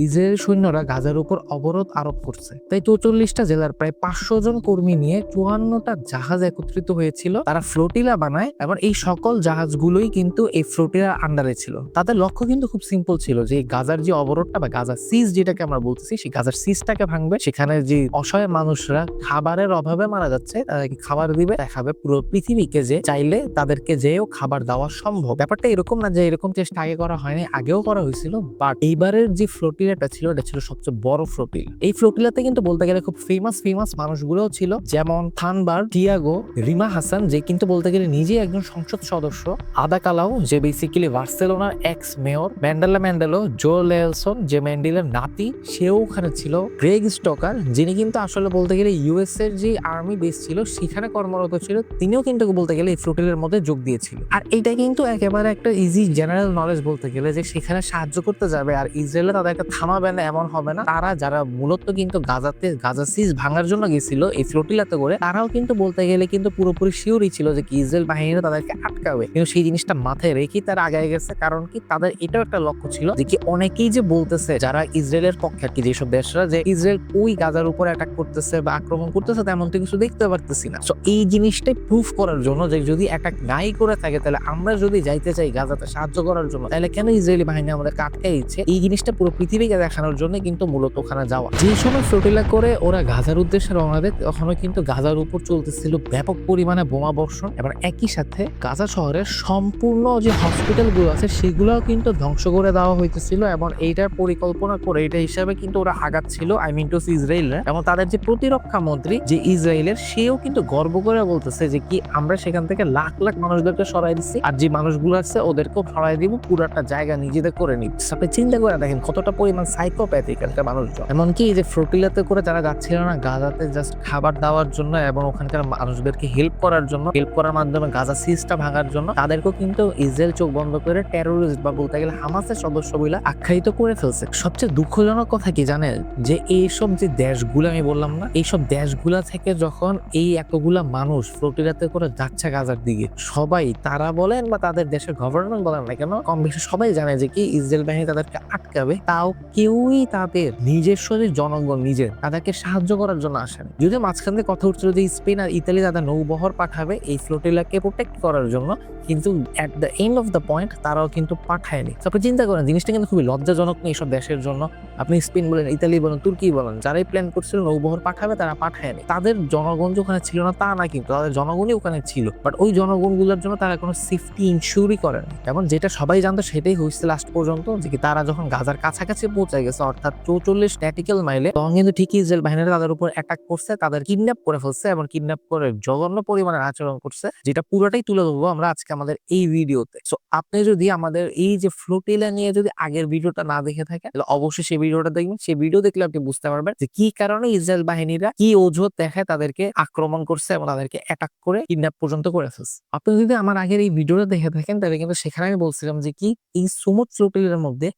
Israeli সৈন্যরা গাজার উপর অবরোধ আরোপ করছে। তাই চৌচল্লিশটা জেলার প্রায় পাঁচশো জন কর্মী নিয়ে চুয়ান্নটা জাহাজ একত্রিত হয়েছিল। তারা ফ্লোটিলা বানায় এবং এই সকল জাহাজগুলোই কিন্তু এই ফ্লোটিলার আন্ডারে ছিল। তাদের লক্ষ্য কিন্তু খুব সিম্পল ছিল যে গাজার যে অবরোধটা বা গাজার সিজ যেটাকে আমরা বলতেছি, সেই গাজার সিজটাকে ভাঙবে। সেখানে যে অসহায় মানুষরা খাবারের অভাবে মারা যাচ্ছে, তাদেরকে খাবার দিবে, দেখাবে পুরো পৃথিবীকে যে চাইলে তাদেরকে যেও খাবার দেওয়া সম্ভব। ব্যাপারটা এরকম না যে এরকম চেষ্টা আগে করা হয়নি, আগেও করা হয়েছিল। বাট এইবারের যে ফ্লোটিলাটা ছিল, এটা ছিল সবচেয়ে বড় ফ্লোটিল এই ফ্লোটিলাতে কিন্তু বলতে গেলে খুব ফেমাস ফেমাস মানুষগুলোও ছিল, যেমন থানবার, টিয়াগো, রিমা হাসান, যে কিন্তু বলতে গেলে নিজেই একজন সংসদ সদস্য, আদা কালাও, যে বেসিক্যালি বার্সেলোনার এক্স মেয়র ম্যান্ডেলা ম্যান্ডেলো জো লেলসন যে ম্যান্ডেলার নাতি, সেও ওখানে ছিল, গ্রেগ স্টকার, যিনি কিন্তু আসলে বলতে গেলে ইউএস এর যে আর্মি বেস ছিল, সেখানে কর্মরত ছিল, তিনিও কিন্তু বলতে গেলে এই ফ্লোটিলের মধ্যে যোগ দিয়েছিল। আর এটা কিন্তু একেবারে একটা ইজি জেনারেল নলেজ বলতে গেলে যে সেখানে সাহায্য করতে যাবে, আর ইসরায়েলে তাদেরকে থামাবে না, এমন হবে না। তারা যারা মূলত কিন্তু গাজাতে, গাজা সিজ ভাঙার জন্য গেছিল, এই ফ্লোটিলাতে করে, তারাও কিন্তু বলতে গেলে কিন্তু পুরোপুরি শিওরই ছিল যে কি ইসরায়েল বাহিনীরা তাদেরকে আটকাবে। কিন্তু সেই জিনিসটা মাথায় রেখেই তারা আগায় গেছে, কারণ কি তাদের এটাও একটা লক্ষ্য ছিল যে কি অনেকেই যে বলতেছে, যারা ইসরায়েলের পক্ষে আর কি যেসব দেশরা, যে ইসরায়েল ওই গাজার উপর অ্যাটাক করতেছে বা আক্রমণ করতেছে, তেমন তো কিছু দেখতে পারতেছি না। তো এই জিনিসটাই প্রুফ করার জন্য যে যদি অ্যাটাক নাই করে থাকে, তাহলে আমরা যদি যাইতে চাই গাজাতে সাহায্য করার জন্য, তাহলে কেন ইসরায়েলি বাহিনী আমাদেরকে আটকে দিচ্ছে এই জিনিসটা পুরো পৃথিবীকে দেখানোর জন্য কিন্তু মূলত ওখানে যাওয়া। যে সময় ফ্লোটিলা করে ওরা গাজার উদ্দেশ্যে রওনা দেয়, তখনও কিন্তু গাজার উপর চলতেছিল ব্যাপক পরিমাণে বোমা বর্ষণ এবং একই সাথে গাজা শহরের সম্পূর্ণ যে হসপিটালগুলো আছে, সেগুলোও কিন্তু ধ্বংস করে দেওয়া হইতেছিল এবং এইটার পরিকল্পনা করে এটা হিসাবে কিন্তু ওরা আগাচ্ছিল আই মিন টু ইসরায়েলরা এবং তাদের যে প্রতিরক্ষা মন্ত্রী যে ইসরায়েলের, সেও কিন্তু গর্ব করে বলতেছে যে কি আমরা সেখান থেকে লাখ লাখ মানুষদেরকে সরাই দিচ্ছি আর যে মানুষগুলো আছে ওদেরকেও সরাই দিব, পুরাটা জায়গা নিজেদের করে নিচ্ছে। আপনি চিন্তা করে দেখেন কতটা পরিমাণ সাইকোপ্যাথ এখানকার মানুষজন। এমনকি এই যে ফ্লোটিলাতে করে তারা যাচ্ছিল না, গাজাতে জাস্ট খাবার দেওয়ার জন্য এবং ওখানকার মানুষদেরকে হেল্প করার জন্য হেল্প করার মাধ্যমে গাজা সিজটা ভাঙার জন্য, তাদেরকেও কিন্তু ইসরায়েল চোখ বন্ধ করে টেরোরিস্ট বা বলতে গেলে হামাসের সদস্য বলে আখ্যায়িত করে ফেলছে। সবচেয়ে দুঃখজনক কথা কি জানেন? যে এইসব যে দেশগুলো, আমি বললাম না, এইসব দেশগুলা থেকে যখন এই এতগুলা মানুষ ফ্লোটিলাতে করে যাচ্ছে গাজার দিকে, সবাই তারা বলেন বা তাদের দেশের গভর্নমেন্ট বলেন না কেন, কম বেশি সবাই জানে যে কি ইসরায়েল বাহিনী তাদেরকে আটকাবে, তাও কেউই তাদের নিজস্ব যে জনগণ নিজের তাদেরকে সাহায্য করার জন্য আসেন। যদিও মাঝখান থেকে কথা উঠছিল যে স্পেন আর ইতালি তাদের নৌবহর পাঠাবে এই ফ্লোটিলাকে প্রোটেক্ট করার জন্য, কিন্তু at the end of the point তারাও কিন্তু পাঠায়নি। আপনি চিন্তা করেন, জিনিসটা কিন্তু খুবই লজ্জাজনক নেই এইসব দেশের জন্য? আপনি স্পেন বলেন, ইতালি বলেন, তুর্কি বলেন, যারাই প্ল্যান করছিল নৌবহর পাঠাবে তারা পাঠায়নি। তাদের জনগণ যে ওখানে ছিল না তা না কিন্তু, তাদের জনগণই ওখানে ছিল। বাট ওই জনগণগুলোর জন্য তারা কোনো সেফটি ইনস্যুরই করেনি। এবং যেটা সবাই জানতো সেটাই হয়েছে লাস্ট পর্যন্ত, যে কি তারা যখন গাজার কাছাকাছি পৌঁছে গেছে, অর্থাৎ চৌচল্লিশ ট্যাটিক্যাল মাইলে তখন কিন্তু ঠিকই ইসরায়েল বাহিনীরা তাদের উপর অ্যাটাক করছে, তাদের কিডন্যাপ করে ফেলছে এবং কিডন্যাপ করে জঘন্য পরিমাণের আচরণ করছে, যেটা পুরোটাই তুলে ধরবো আমরা আজকে আমাদের এই ভিডিওতে। সো আপনি যদি আমাদের এই যে ফ্লোটিলা নিয়ে যদি আগের ভিডিওটা না দেখে থাকেন, তাহলে অবশ্যই সেই ভিডিওটা দেখবেন। সেই ভিডিও দেখলে আপনি বুঝতে পারবেন যে কি কারণে ইসরায়েল বাহিনীরা কি অজুহাত দেখায় তাদেরকে আক্রমণ করছে এবং তাদেরকে অ্যাটাক করে কিডন্যাপ পর্যন্ত করে ফেলছে। আপনি যদি আমার আগের এই ভিডিওটা দেখে থাকেন, তাহলে কিন্তু সেখানে আমি বলছিলাম যে কি এই সুমুদ ফ্লোটিলার মধ্যে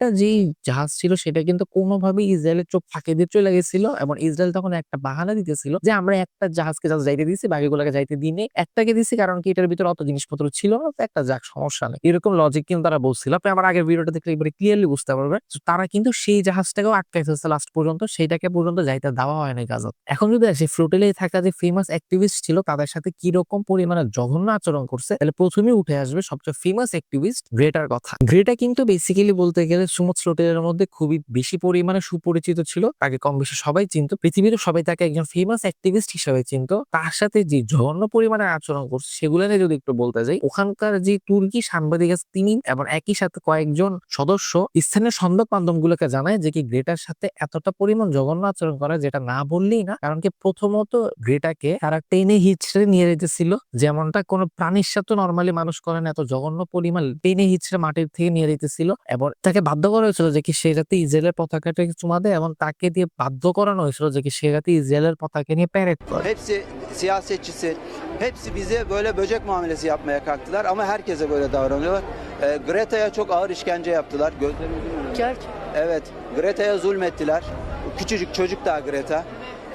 একটা যেই জাহাজ ছিল সেটা কিন্তু কোনোভাবেই ইসরায়েলের চোখ ফাঁকে দিয়ে চলে গেছিল এবং ইসরায়েল তখন একটা বাহানা দিতেছিল যে, আমরা একটা জাহাজকে জাস্ট যাইতে দিছি বাকিগুলোকে যাইতে দিই নেই। একটাকে দিছি কারণ কি এটার ভিতরে অত জিনিসপত্র ছিল না একটা যাক, সমস্যা নেই। এরকম লজিক কিন্তু তারা বলছিল। আপনি আমার আগের ভিডিওটা দেখলে এবারে ক্লিয়ারলি বুঝতে পারবেন তারা কিন্তু সেই জাহাজটাকেও আটকাই ফেলছে লাস্ট পর্যন্ত, সেইটাকে পর্যন্ত যাইতে দেওয়া হয়নি গাজত। এখন যদি আসে ফ্লোটেলে থাকা যে ফেমাস অ্যাক্টিভিস্ট ছিল, তাদের সাথে কি রকম পরিমাণে জঘন্য আচরণ করছে, তাহলে প্রথমেই উঠে আসবে সবচেয়ে ফেমাস অ্যাক্টিভিস্ট গ্রেটার কথা। গ্রেটা কিন্তু বেসিক্যালি বলতে গেলে সুমত স্লোটের মধ্যে খুবই বেশি পরিমাণে সুপরিচিত ছিল। তাকে কম বেশি সবাই চিনতো। পৃথিবীর সবাই তাকে একজন ফেমাস অ্যাক্টিভিস্ট হিসেবে চিনতো। তার সাথে যে জঘন্য পরিমাণে আচরণ করছে, সেগুলো নিয়ে যদি একটু বলতে যাই, ওখানকার যে তুর্কি সাংবাদিক আছে তিনি এবং একই সাথে কয়েকজন সদস্য স্থানীয় সংবাদ মাধ্যম গুলোকে জানায় যে কি গ্রেটার সাথে এতটা পরিমাণ জঘন্য আচরণ করে যেটা না বললেই না। কারণ কি প্রথমত গ্রেটাকে তারা টেনে হিচড়ে নিয়ে যেতেছিল। যেমনটা কোনো প্রাণীর সাথে নর্মালি মানুষ করে না, এত জঘন্য পরিমাণ টেনে হিচড়ে মাটির থেকে নিয়ে যেতেছিল। এবং তাকে বাধ্য করা hয়েছিল যে কি সে যাতে ইসরায়েলের পতাকাটাকে চুমা দেয় এবং তাকে দিয়ে বাধ্য করানো হয়েছিল যে কি সে যাতে ইসরায়েলের পতাকা নিয়ে প্যারেড করে Hepsi siyasetçisi, hepsi bize böyle böcek muamelesi yapmaya kalktılar ama herkese böyle davranıyorlar. Ee, Greta'ya çok ağır işkence yaptılar. Gözlerimizin önünde. Gerçi Evet, Greta'ya zulmettiler. Küçücük çocuk daha Greta.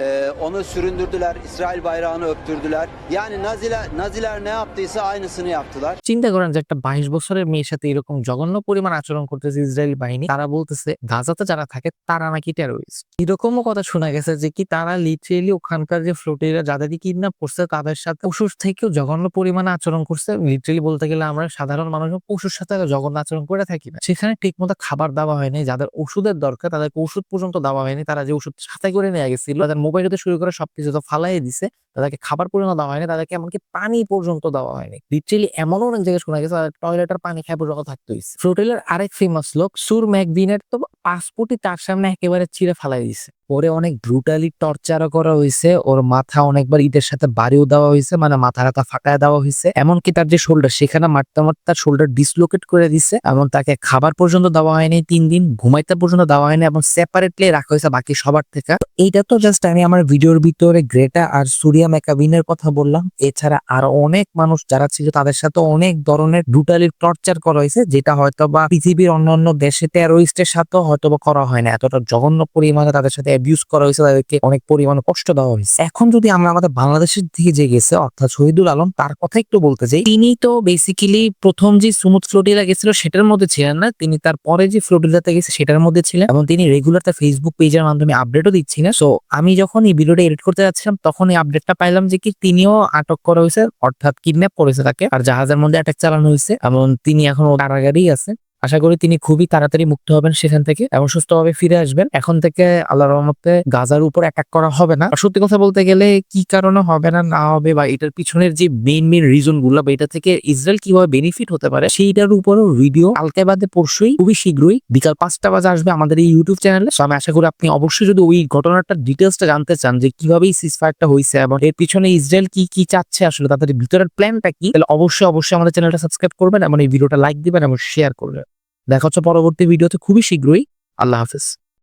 E, onu süründürdüler, İsrail bayrağını öptürdüler. Yani Naziler, Naziler ne yaptıysa aynısını yaptılar. চিন্তা করেন যে একটা বাইশ বছরের মেয়ের সাথে এরকম জঘন্য পরিমাণ আচরণ করতেছে ইসরায়েলি বাহিনী তারা বলতেছে গাজাতে যারা থাকে তারা নাকি টেরোরিস্ট এরকমও কথা শোনা গেছে যে কি তারা লিটারেলি ওখানকার যে ফ্লোটেরা যাদেরকে কিডন্যাপ করছে তাদের সাথে পশুর থেকেও জঘন্য পরিমাণে আচরণ করছে লিটারেলি বলতে গেলে আমরা সাধারণ মানুষ পশুর সাথে জঘন্য আচরণ করে থাকি না সেখানে ঠিক মতো খাবার দেওয়া হয়নি যাদের ওষুধের দরকার তাদেরকে ওষুধ পর্যন্ত দেওয়া হয়নি তারা যে ওষুধ সাথে করে নিয়ে গেছিল তাদের মোবাইল হতে শুরু করে সবকিছু তো ফালাই দিছে। তাদেরকে খাবার পর্যন্ত দেওয়া হয়নি, তাদেরকে এমনকি পানি পর্যন্ত দেওয়া হয়নি। লিটারেলি এমন অনেক জায়গায় শোনা গেছে টয়লেটের পানি খাই পর্যন্ত থাকতে হয়েছে ফ্রুটেলের আরেক ফেমাস লোক সুর ম্যাকবিনের তো পাসপোর্টই তার সামনে একেবারে চিরে ফেলাই দিছে। ওরে অনেক ব্রুটালি টর্চারও করা হয়েছে ওর মাথা অনেকবার ইটের সাথে বাড়িও দেওয়া হয়েছে মানে মাথা রাতা ফাঁকায় দেওয়া হয়েছে এমনকি তার যে শোল্ডার সেখানে মারতে মারতে তার শোল্ডার ডিসলোকেট করে দিছে, এবং তাকে খাবার পর্যন্ত দেওয়া হয়নি, তিন দিন ঘুমাইতে পর্যন্ত দেওয়া হয়নি, এবং সেপারেটলি রাখা হয়েছে বাকি সবার থেকে। এইটা তো জাস্ট আমি আমার ভিডিওর ভিতরে গ্রেটা আর সুরিয়া মেকাবিনের কথা বললাম। এছাড়া আরও অনেক মানুষ যারা ছিল, তাদের সাথে অনেক ধরনের ব্রুটালি টর্চার করা হয়েছে যেটা হয়তো বা পৃথিবীর অন্যান্য দেশে টেরোরিস্টের সাথেও হয়তো বা করা হয় না। এতটা জঘন্য পরিমাণে তাদের সাথে অ্যাবিউজ করা হয়েছে, তাদেরকে অনেক পরিমাণে কষ্ট দেওয়া হয়েছে। এখন যদি আমরা আমাদের বাংলাদেশের দিকে যে গেছে, অর্থাৎ শহীদুল আলম, তার কথা একটু বলতে চাই। তিনি তো বেসিক্যালি প্রথম যে সুমুদ ফ্লোটিলা গেছিল, সেটার মধ্যে ছিলেন না। তিনি তার পরে যে ফ্লোটিলাতে গেছে, সেটার মধ্যে ছিলেন। এবং তিনি রেগুলার তার ফেসবুক পেজের মাধ্যমে আপডেটও দিচ্ছিলেন। সো আমি যখন এই ভিডিওটা এডিট করতে যাচ্ছিলাম, তখন এই আপডেটটা পাইলাম যে কি, তিনিও আটক করা হয়েছে, অর্থাৎ কিডন্যাপ করেছে তাকে। আর জাহাজের মধ্যে অ্যাটাক চালানো হয়েছে। এবং তিনি এখন কারাগারেই আছে। আশা করি তিনি খুবই তাড়াতাড়ি মুক্ত হবেন সেখান থেকে এবং সুস্থভাবে ফিরে আসবেন। এখন থেকে আল্লাহ রহমতে গাজার উপর অ্যাটাক করা হবে না। সত্যি কথা বলতে গেলে কি কারণে হবে না না হবে বা এটার পিছনের যে মেইন মেইন রিজনগুলো বা এটা থেকে ইসরায়েল কীভাবে বেনিফিট হতে পারে, সেইটার উপরও ভিডিও কালকে বাদে পরশুই খুবই শীঘ্রই বিকাল পাঁচটা বাজে আসবে আমাদের এই ইউটিউব চ্যানেলে আমি আশা করি আপনি অবশ্যই যদি ওই ঘটনাটার ডিটেলসটা জানতে চান যে কীভাবে এই সিজফায়ারটা হয়েছে এবং এর পিছনে ইসরায়েল কি কি চাচ্ছে আসলে, তাদের ভিতরের প্ল্যানটা কি, তাহলে অবশ্যই অবশ্যই আমাদের চ্যানেলটা সাবস্ক্রাইব করবেন এবং এই ভিডিওটা লাইক দিবেন এবং শেয়ার করবেন। দেখা হচ্ছে পরবর্তী ভিডিওতে খুবই শীঘ্রই। আল্লাহ হাফেজ।